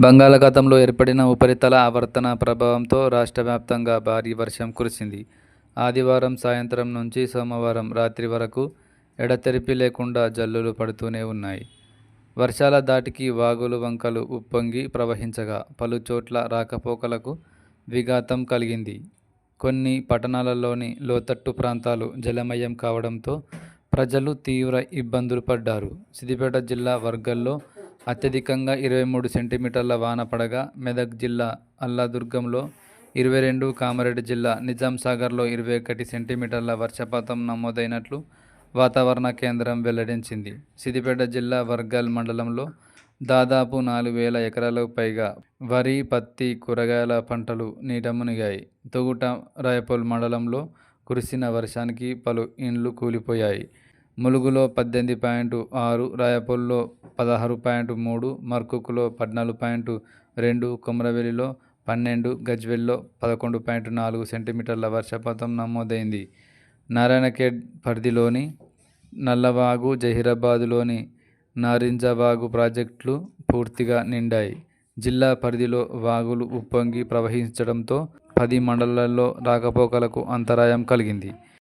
బంగాళాఖాతంలో ఏర్పడిన ఉపరితల ఆవర్తన ప్రభావంతో రాష్ట్ర వ్యాప్తంగా భారీ వర్షం కురిసింది. ఆదివారం సాయంత్రం నుంచి సోమవారం రాత్రి వరకు ఎడతెరిపి లేకుండా జల్లులు పడుతూనే ఉన్నాయి. వర్షాల ధాటికి వాగులు వంకలు ఉప్పొంగి ప్రవహించగా పలుచోట్ల రాకపోకలకు విఘాతం కలిగింది. కొన్ని పట్టణాలలోని లోతట్టు ప్రాంతాలు జలమయం కావడంతో ప్రజలు తీవ్ర ఇబ్బందులు పడ్డారు. సిద్దిపేట జిల్లా వర్గల్లో అత్యధికంగా ఇరవై మూడు సెంటీమీటర్ల వాన పడగా మెదక్ జిల్లా అల్లాదుర్గంలో ఇరవై రెండు కామారెడ్డి జిల్లా నిజాం సాగర్లో ఇరవై ఒకటి సెంటీమీటర్ల వర్షపాతం నమోదైనట్లు వాతావరణ కేంద్రం వెల్లడించింది. సిద్దిపేట జిల్లా వర్గల్ మండలంలో దాదాపు నాలుగు వేల ఎకరాలకు పైగా వరి పత్తి కూరగాయల పంటలు నీట మునిగాయి. తొగుట రాయపూల్ మండలంలో కురిసిన వర్షానికి పలు ఇండ్లు కూలిపోయాయి. ములుగులో పద్దెనిమిది పాయింట్ ఆరు రాయపల్లిలో పదహారు పాయింట్ మూడు మర్కుకులో పద్నాలుగు పాయింట్ రెండు కొమరవెల్లిలో పన్నెండు గజ్వెల్లో పదకొండు పాయింట్ నాలుగు సెంటీమీటర్ల వర్షపాతం నమోదైంది. నారాయణఖేడ్ పరిధిలోని నల్లవాగు జహీరాబాద్లోని నారింజవాగు ప్రాజెక్టులు పూర్తిగా నిండాయి. జిల్లా పరిధిలో వాగులు ఉప్పొంగి ప్రవహించడంతో పది మండలాల్లో రాకపోకలకు అంతరాయం కలిగింది.